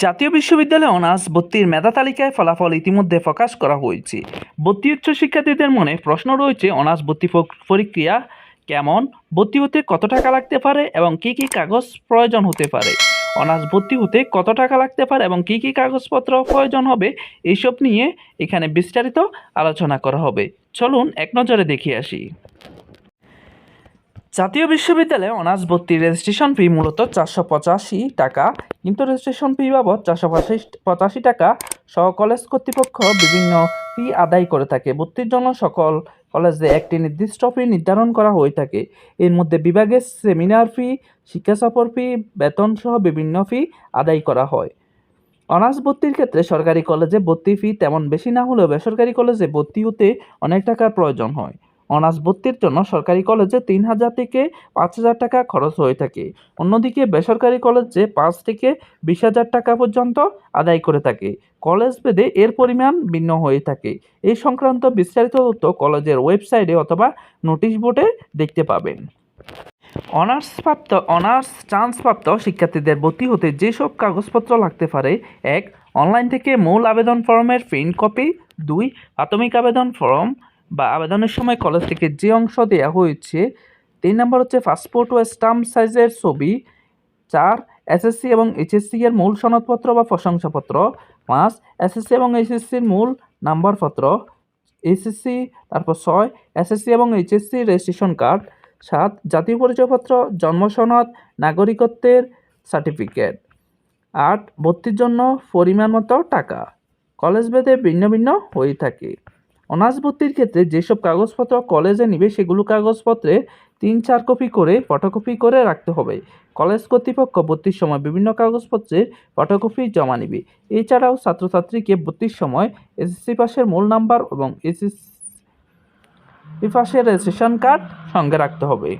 জাতীয় বিশ্ববিদ্যালয়ে অনার্স ভর্তির মেধা তালিকায় ফলাফল ইতিমধ্যে প্রকাশ করা হয়েছে। ভর্তি উচ্চ শিক্ষার্থীদের মনে প্রশ্ন রয়েছে, অনার্স ভর্তি প্রক্রিয়া কেমন? ভর্তি হতে কত টাকা লাগতে পারে এবং কী কী কাগজ প্রয়োজন হতে পারে? অনার্স ভর্তি হতে কত টাকা লাগতে পারে এবং কী কী কাগজপত্র প্রয়োজন হবে? এইসব নিয়ে এখানে বিস্তারিত আলোচনা করা হবে। চলুন এক নজরে দেখে আসি। জাতীয় বিশ্ববিদ্যালয়ে অনার্স ভর্তি রেজিস্ট্রেশন ফি মূলত চারশো পঁচাশি টাকা। কিন্তু রেজিস্ট্রেশন ফি বাবদ চারশো পঁচাশি টাকা সহ কলেজ কর্তৃপক্ষ বিভিন্ন ফি আদায় করে থাকে। ভর্তির জন্য সকল কলেজে একটি নির্দিষ্ট ফি নির্ধারণ করা হয়ে থাকে। এর মধ্যে বিভাগের সেমিনার ফি, শিক্ষা সফর ফি, বেতন সহ বিভিন্ন ফি আদায় করা হয়। অনার্স ভর্তির ক্ষেত্রে সরকারি কলেজে ভর্তি ফি তেমন বেশি না হলেও বেসরকারি কলেজে ভর্তি হতে অনেক টাকার প্রয়োজন হয়। অনার্স ভর্তির জন্য সরকারি কলেজে তিন হাজার থেকে পাঁচ হাজার টাকা খরচ হয়ে থাকে। অন্যদিকে বেসরকারি কলেজে পাঁচ থেকে বিশ হাজার টাকা পর্যন্ত আদায় করে থাকে। কলেজ ভেদে এর পরিমাণ ভিন্ন হয়ে থাকে। এই সংক্রান্ত বিস্তারিত তথ্য কলেজের ওয়েবসাইটে অথবা নোটিশ বোর্ডে দেখতে পাবেন। অনার্স প্রাপ্ত অনার্স চান্স প্রাপ্ত শিক্ষার্থীদের ভর্তি হতে যেসব কাগজপত্র লাগতে পারে, এক, অনলাইন থেকে মূল আবেদন ফর্মের প্রিন্ট কপি, দুই, প্রাথমিক আবেদন ফর্ম বা আবেদনের সময় কলেজ থেকে যে অংশ দেওয়া হয়েছে, তিন নম্বর হচ্ছে পাসপোর্ট ও স্টাম্প সাইজের ছবি। চার এসএসসি এবং এইচএসসি এর মূল সনদপত্র বা প্রশংসাপত্র। পাঁচ এসএসসি এবং এইচএসসির মূল নাম্বারপত্র এইচএসসি তারপর ছয় এসএসসি এবং এইচএসসি রেজিস্ট্রেশন কার্ড সাত, জাতীয় পরিচয়পত্র, জন্ম সনদ, নাগরিকত্বের সার্টিফিকেট আট, ভর্তির জন্য পরিমাণ মতো টাকা। কলেজ ভেদে ভিন্ন ভিন্ন হয়ে থাকে। অনার্স ভর্তির ক্ষেত্রে যেসব কাগজপত্র কলেজে নিবে, সেগুলো কাগজপত্রে তিন চার কপি করে ফটোকপি করে রাখতে হবে। কলেজ কর্তৃপক্ষ ভর্তির সময় বিভিন্ন কাগজপত্রের ফটোকপি জমা নিবে। এছাড়াও ছাত্রছাত্রীকে ভর্তির সময় এসএসসি পাসের মূল নাম্বার এবং এসএসসি পাসের রেজিস্ট্রেশন কার্ড সঙ্গে রাখতে হবে।